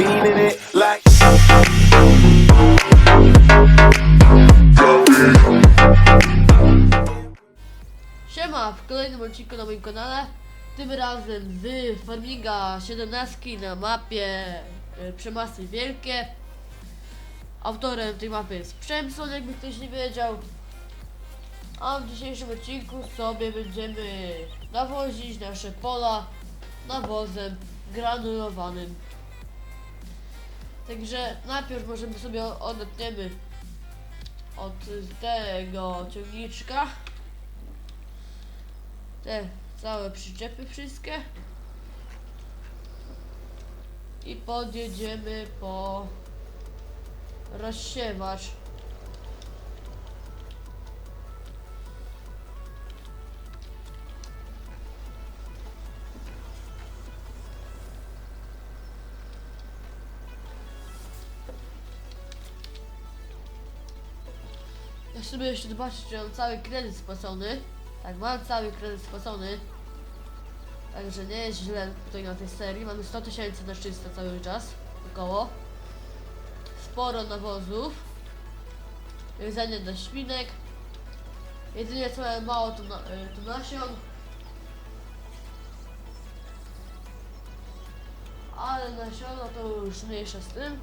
bean in it like. Siema, w kolejnym odcinku na moim kanale. Tym razem z Farminga 17 na mapie y, Przemasy Wielkie. Autorem tej mapy jest Przemson, jakby ktoś nie wiedział. A w dzisiejszym odcinku sobie będziemy nawozić nasze pola nawozem granulowanym. Także najpierw możemy sobie odetniemy od tego ciągniczka. Te całe przyczepy wszystkie. I podjedziemy po rozsiewacz Ja sobie jeszcze zobaczyć, czy mam cały kredyt spłacony. Tak, mam cały kredyt spłacony. Także nie jest źle tutaj na tej serii. Mamy 100 tysięcy na czysto cały czas. Około. Sporo nawozów. Jedzenie dla świnek. Jedynie co mało to, na, y, to nasion. Ale nasiona to już mniejsza z tym.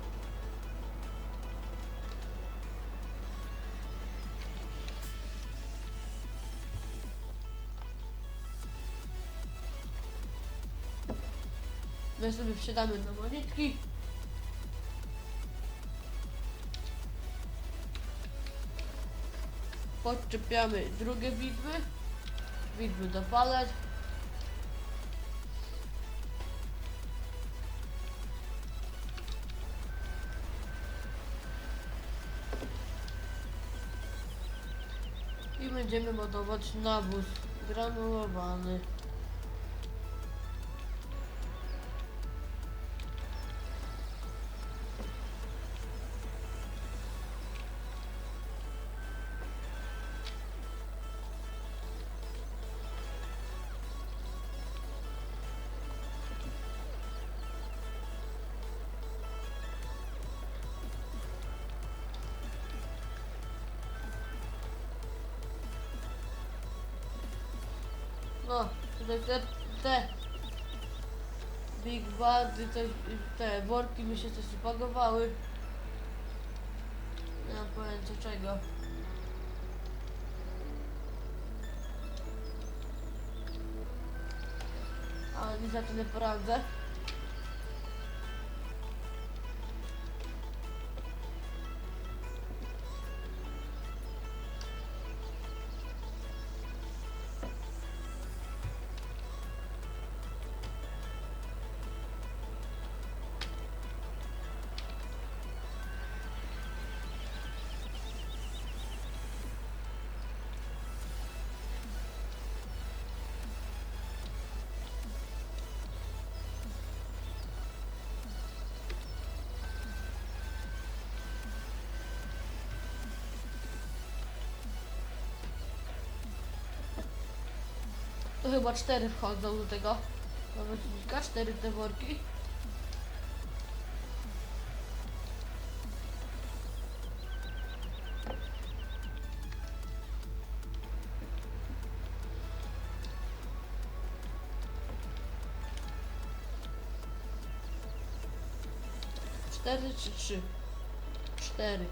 My sobie wsiadamy na monetki. Podczepiamy drugie widły. Widły do palet. I będziemy montować nawóz granulowany. Te, Big Bady, te, te worki mi się coś upagowały. Nie mam pojęcia czego. Ale nic za to nie poradzę. To chyba cztery wchodzą do tego pomocnika, cztery te worki. Cztery czy trzy? Cztery.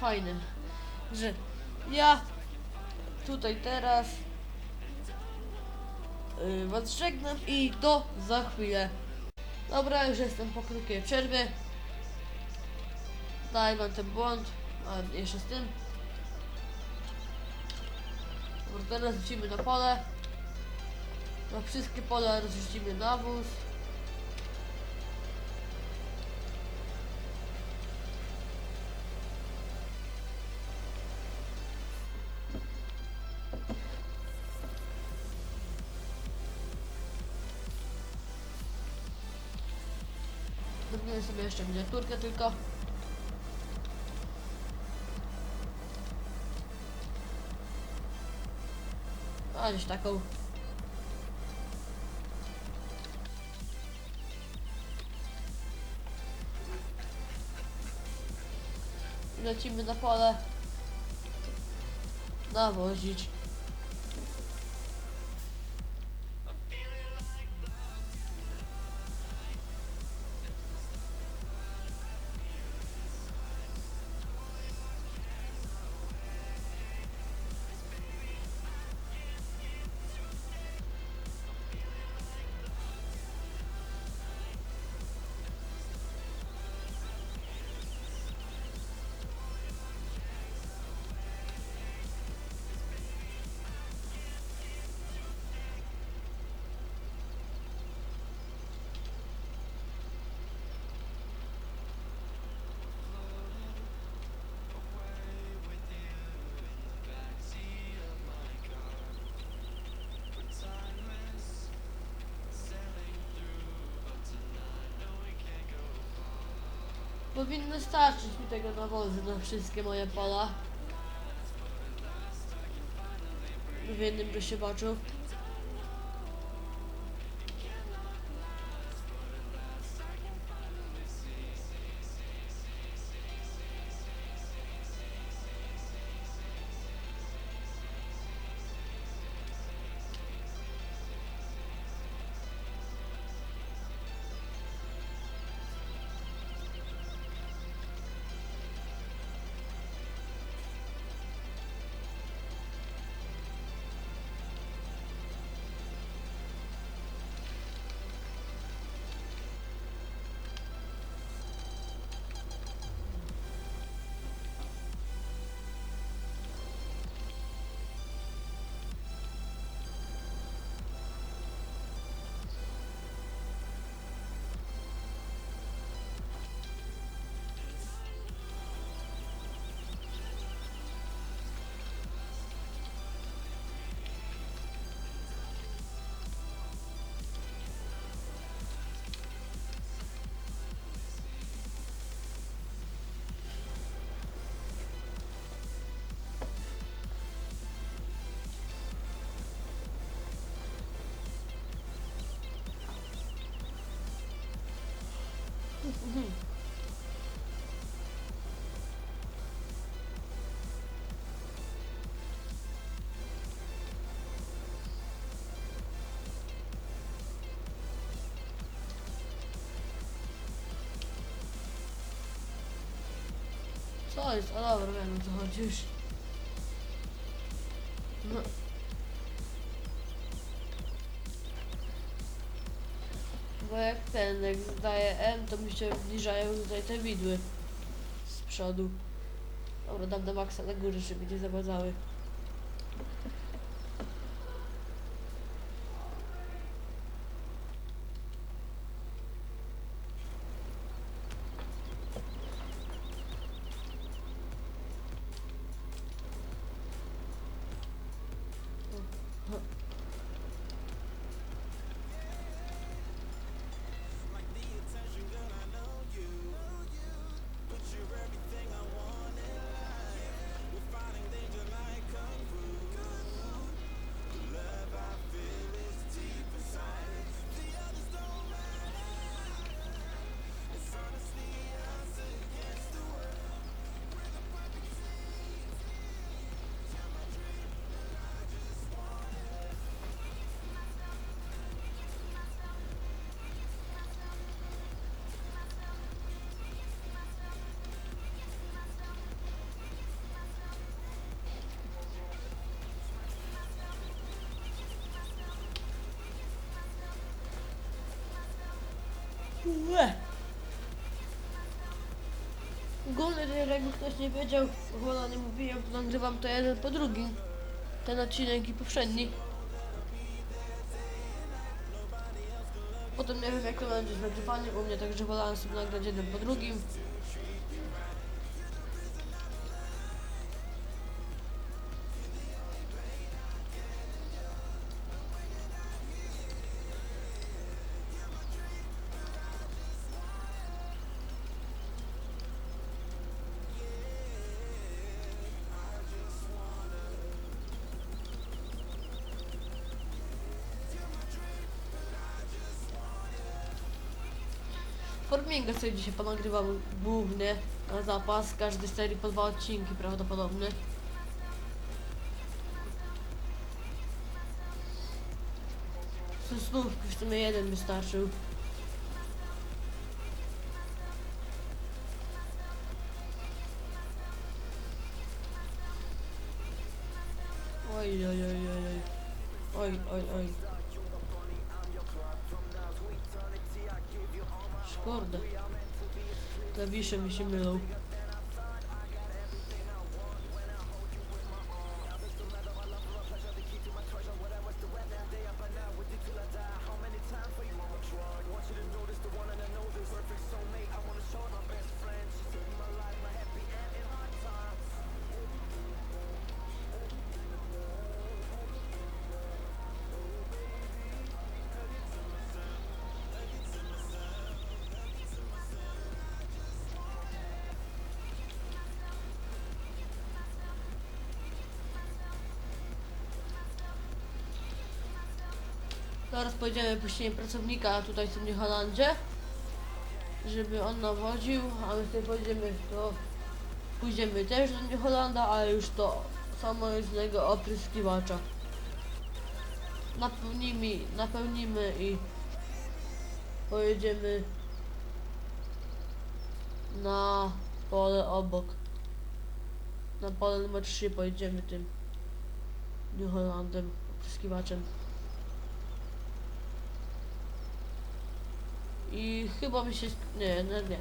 Fajne, że ja tutaj teraz yy, was żegnam i do za chwilę. Dobra, już jestem po krótkiej przerwie. Daj wam ten błąd. A jeszcze z tym. Dobra, teraz lecimy na pole. Na wszystkie pola rozrzucimy nawóz. Zrobimy sobie jeszcze miniaturkę tylko. A gdzieś taką. Lecimy na pole. Nawozić. Powinno starczyć mi tego nawozu na wszystkie moje pola. W jednym by się baczył. Co jest? O dobra, wiem o ten, jak zdaje M, to mi się zbliżają tutaj te widły z przodu. Dobra, dam na maksa na górze, żeby nie zawadzały. Łe. Ogólnie jakby ktoś nie wiedział, ona nie mówiłem, nagrywam to jeden po drugim. Ten odcinek i poprzedni. Potem nie wiem jak to będzie z nagrywaniem u mnie, także wolałem sobie nagrać jeden po drugim. Forminga sobie dzisiaj ponagrywam głównie na zapas, każdy serii po dwa odcinki prawdopodobnie. Z snówki w sumie jeden wystarczył. Klawisze mi się mylą. Zaraz pojedziemy puścimy pracownika tutaj w tym Holandzie, żeby on nawodził, a my sobie pojedziemy do... Pójdziemy też do New Holanda, ale już do samojezdnego opryskiwacza. Napełnimy, napełnimy i pojedziemy na pole obok. Na pole numer 3 pojedziemy tym New Holandem, opryskiwaczem. I chyba mi się... Nie, nie, nie.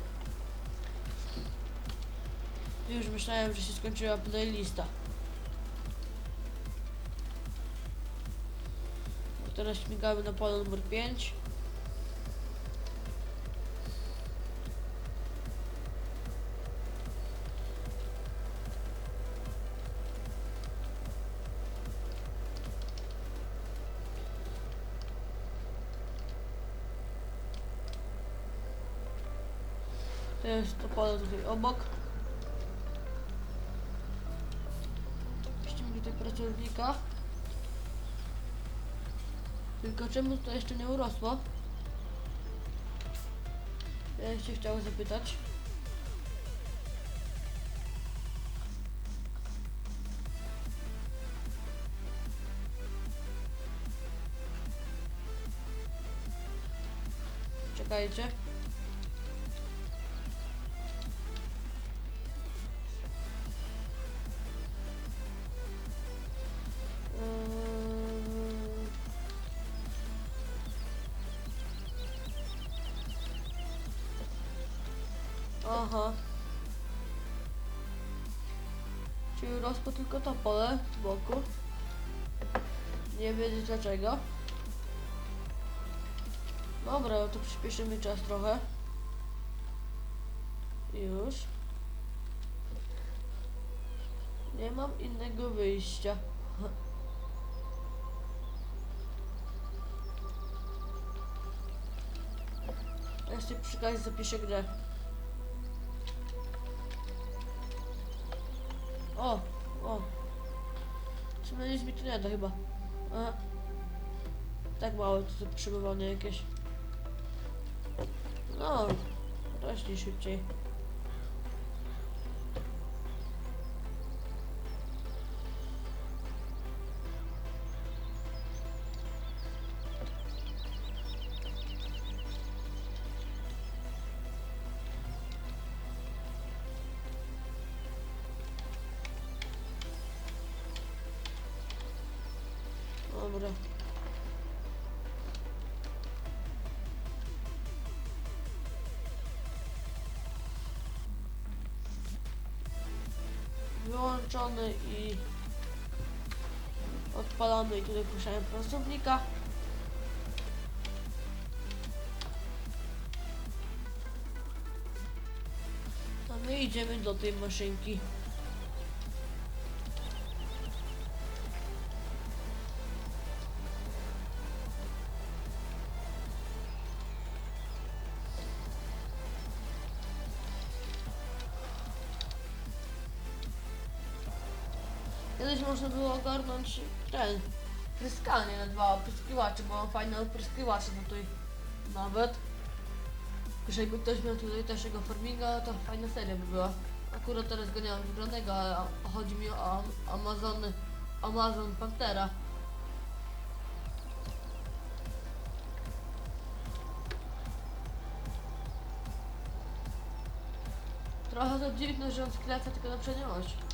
Już myślałem, że się skończyła playlista. Teraz śmigamy na pole numer 5. jest to pole tutaj obok. Puścimy tutaj pracownika. Tylko czemu to jeszcze nie urosło? Ja się chciałem zapytać. Czekajcie. Aha. Czyli rosło tylko to pole z boku. Nie wiedzieć dlaczego. Dobra, to przyspieszymy czas trochę. Już. Nie mam innego wyjścia. Sobie przy zapiszę grę. Nie da chyba. Aha. Tak małe to zapotrzebowanie jakieś. No, rośnie szybciej. górę. Wyłączony i odpalony i tutaj puszczałem prostownika. No my idziemy do tej maszynki. Kiedyś można było ogarnąć ten pryskanie na dwa opryskiwacze, bo mam fajne opryskiwacze tutaj nawet. Jeżeli ktoś miał tutaj też jego farminga, to fajna seria by była. Akurat teraz go nie mam wygranego, ale chodzi mi o Am- Amazon, Amazon Pantera. Trochę to dziwne, że on skleca tylko na przedniość.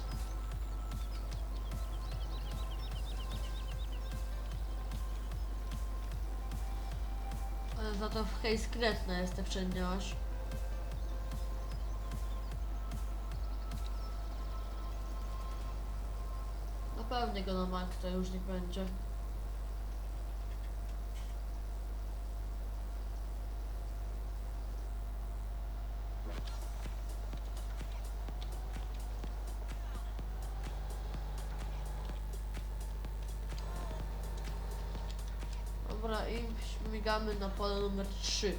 Hej skretna jest ta. Na pewno go na to już nie będzie. Dobra, i śmigamy na pole numer 3.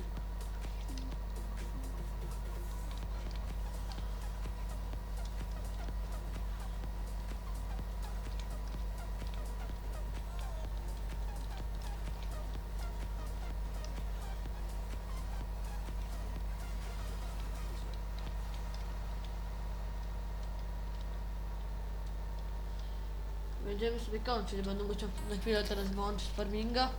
Będziemy sobie kończyć, będę musiał na chwilę teraz wyłączyć farminga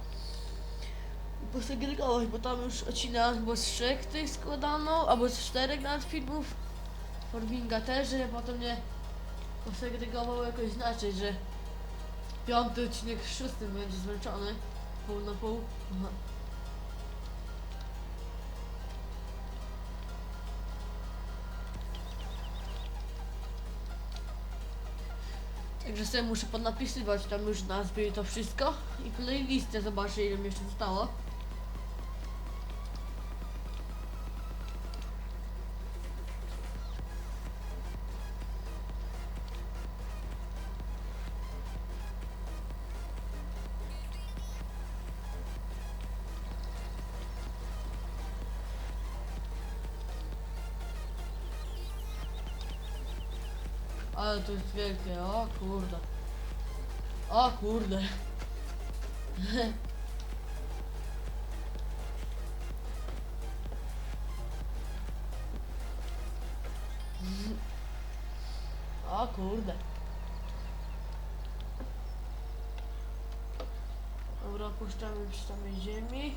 posegregować, bo tam już odcinek chyba z trzech tych składano, albo z czterech nawet filmów. Farminga też, że potem nie posegregował jakoś inaczej, że piąty odcinek z szóstym będzie zmęczony, pół na pół. Aha. Także sobie muszę podnapisywać tam już nazwy i to wszystko. I playlistę zobaczę ile mi jeszcze zostało. To jest wielkie, o kurde. O kurde. O kurde. Dobra, puszczamy przy samej ziemi.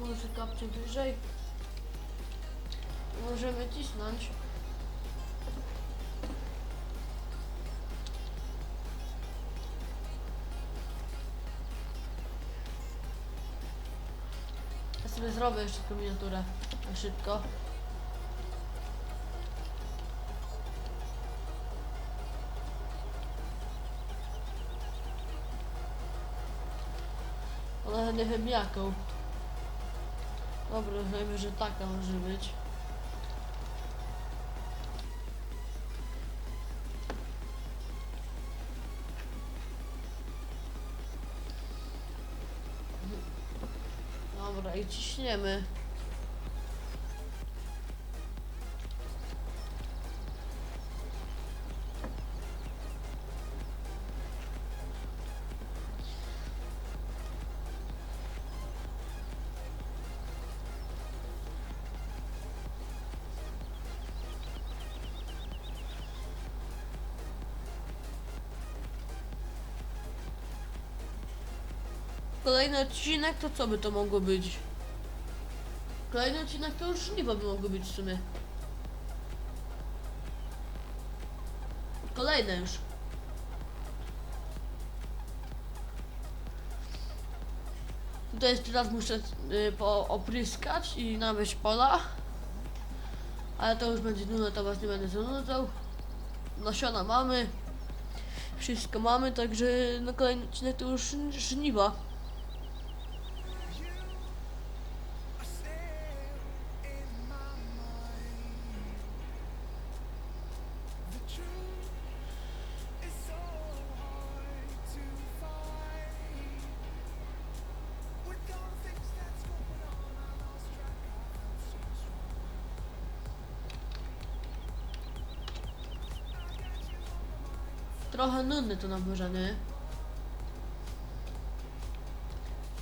Może kapcie wyżej. Możemy cisnąć. Ja sobie zrobię jeszcze tylko miniaturę na szybko. Ale nie wiem jaką. Dobra, wiemy, że taka może być. Dobra, i ciśniemy. Kolejny odcinek to co by to mogło być? Kolejny odcinek to już żniwo by mogło być w sumie. Kolejne już. Tutaj jeszcze raz muszę y, opryskać i nawieźć pola. Ale to już będzie nudne, to was nie będę zanudzał. Nasiona mamy. Wszystko mamy, także na kolejny odcinek to już żniwa. Nudne to naburzenie.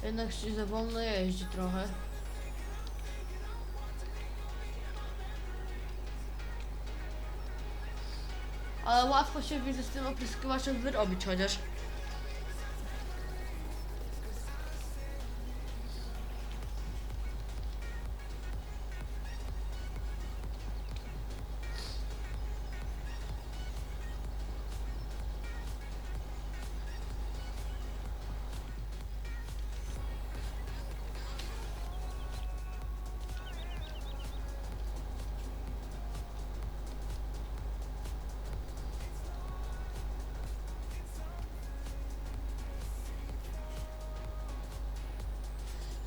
Jednak się za wolno jeździ trochę. Ale łatwo się widzę z tym opryskiwaczem wyrobić chociaż.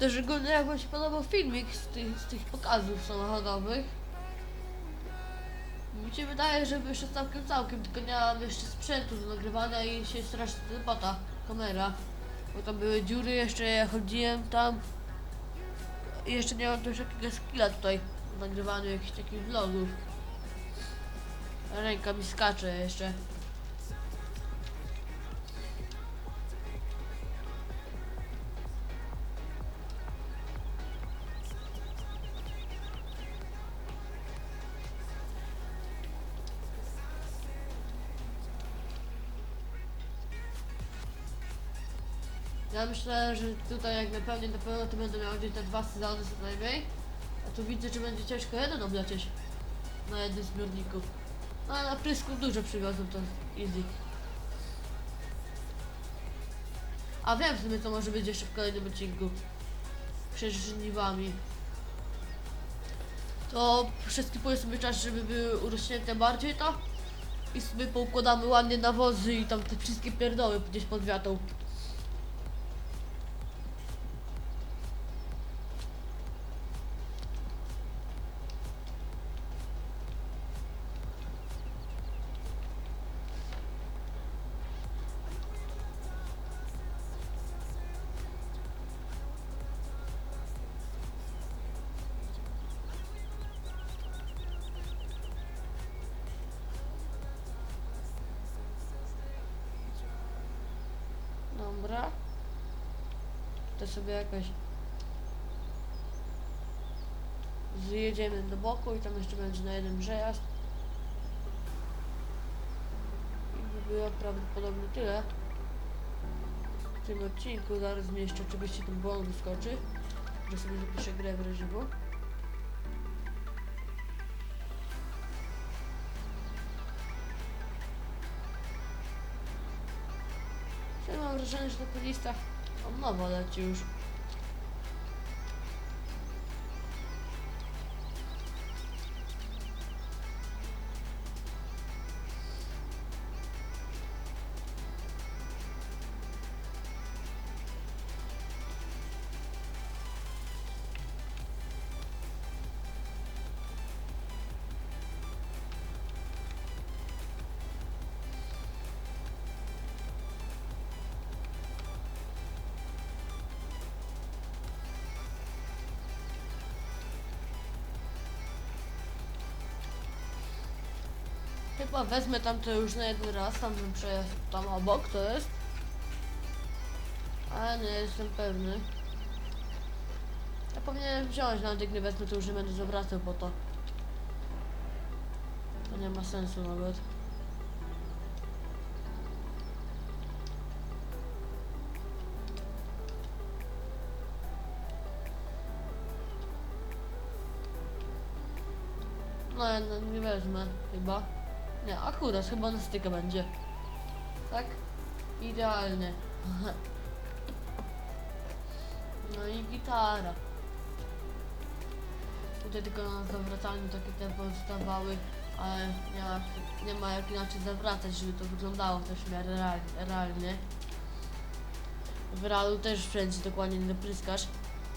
To szczególnie jak wam się podobał filmik z tych, z tych pokazów samochodowych. Mi się wydaje, że wyszło całkiem całkiem, tylko nie mam jeszcze sprzętu do nagrywania i się strasznie bata kamera. Bo tam były dziury, jeszcze ja chodziłem tam. I jeszcze nie mam też jakiegoś skilla tutaj w nagrywaniu jakichś takich vlogów. Ręka mi skacze jeszcze. Myślę, że tutaj jak napełnię na pewno to będę miał gdzieś te dwa sezony co najmniej. A tu widzę, że będzie ciężko jeden oblecieć na jednym zbiorniku. No ale na prysku dużo przywiozą to easy. A wiem w sumie co może być jeszcze w kolejnym odcinku. Przed żniwami. To przeskipuję sobie czas, żeby były urośnięte bardziej to. I sobie poukładamy ładnie nawozy i tam te wszystkie pierdoły gdzieś pod wiatą. To sobie jakoś zjedziemy do boku i tam jeszcze będzie na jeden przejazd. I by było prawdopodobnie tyle. W tym odcinku zaraz mi jeszcze oczywiście ten błąd wyskoczy, że sobie zapiszę grę w reżimu. Ja mam wrażenie, że ta playlista od nowa leci już. Chyba wezmę tam to już na jeden raz, tam bym przejechał tam obok to jest. Ale nie jestem pewny. Ja powinienem wziąć na jak nie wezmę to już nie będę zawracał po to. To nie ma sensu nawet. No, nie wezmę chyba. Nie, akurat chyba na styka będzie. Tak? Idealnie. No i gitara. tutaj tylko na zawracaniu takie te powstawały, ale nie ma, nie ma jak inaczej zawracać, żeby to wyglądało też w miarę real, realnie. W realu też wszędzie dokładnie nie dopryskasz.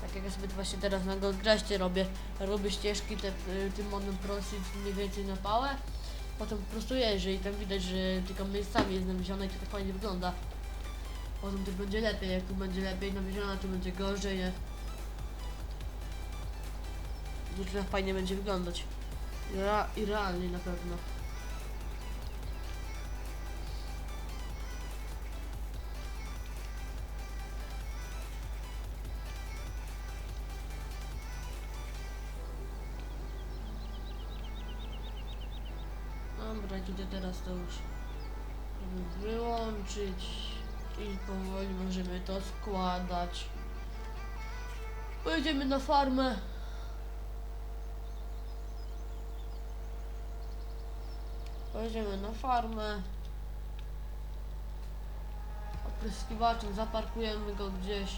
Tak jak ja sobie właśnie teraz na Goldcrashcie robię. Robię ścieżki te, y, tym modem prosić mniej więcej na pałę. Potem po prostu jeżdżę i tam widać, że tylko miejscami jest nawiezione i to tak fajnie wygląda. Potem też będzie lepiej, jak tu będzie lepiej nawiezione, to będzie gorzej, nie? Zaczyna fajnie będzie wyglądać. I, I realnie na pewno. Teraz to już wyłączyć i powoli możemy to składać. Pojedziemy na farmę. Pojedziemy na farmę. Opryskiwaczem zaparkujemy go gdzieś.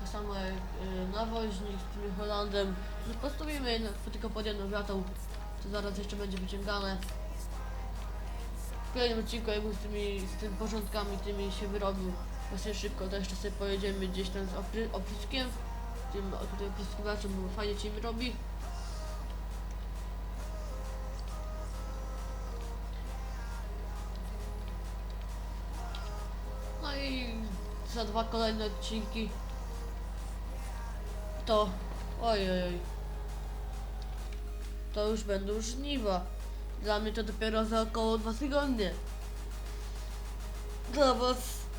To samo jak y, nawoźnik z tym Holandem. Postawimy tylko pod jedną wiatą. To zaraz jeszcze będzie wyciągane. W kolejnym odcinku jakby z tymi z tym porządkami tymi się wyrobił właśnie szybko, to jeszcze sobie pojedziemy gdzieś tam z opry, opryskiem. Tym tutaj opryskiwaczem, bo fajnie się mi robi. No i za dwa kolejne odcinki to oj oj oj to już będą żniwa. Dla mnie to dopiero za około dwa tygodnie. Dla was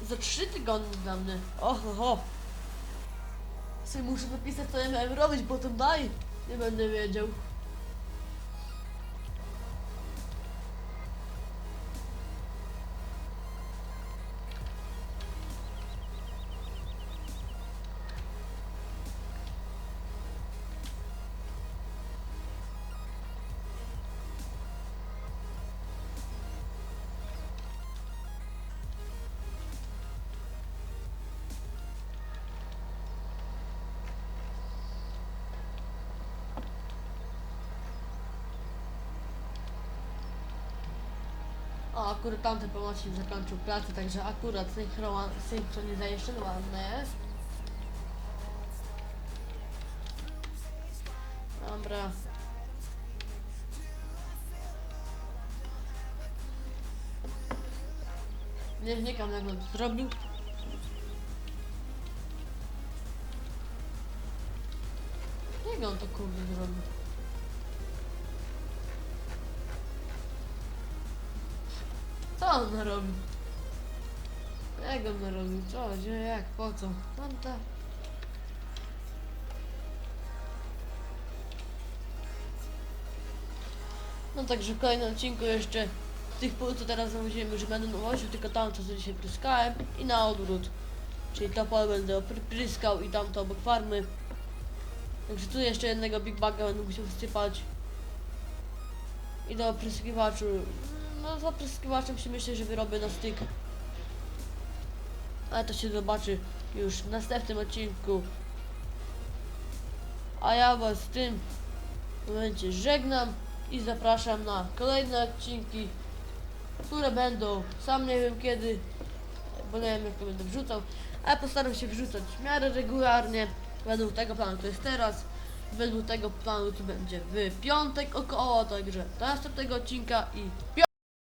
za trzy tygodnie dla mnie. Oho, ho. Sobie muszę napisać co ja miałem robić, potem daj. Nie będę wiedział. O, akurat tamten pomocnik zakończył pracę, także akurat synchrona- synchronizacja ładna jest. Dobra. Nie wnikam jak on zrobił. On narobił? Jak on narobił? Co? Gdzie? Jak? Po co? Tam ta. No także w kolejnym odcinku jeszcze tych pól, co teraz zawoziłem już będę nawoził, tylko tam co dzisiaj pryskałem i na odwrót. Czyli to pole będę pryskał i tamto obok farmy. Także tu jeszcze jednego Big Baga będę musiał wsypać. I do opryskiwaczu. No z opryskiwaczem się myślę, że wyrobię na styk. Ale to się zobaczy już w następnym odcinku. A ja was w tym momencie żegnam i zapraszam na kolejne odcinki, które będą, sam nie wiem kiedy, bo nie wiem jak to będę wrzucał, ale postaram się wrzucać w miarę regularnie, według tego planu, to jest teraz, według tego planu, co będzie w piątek około, także do następnego odcinka i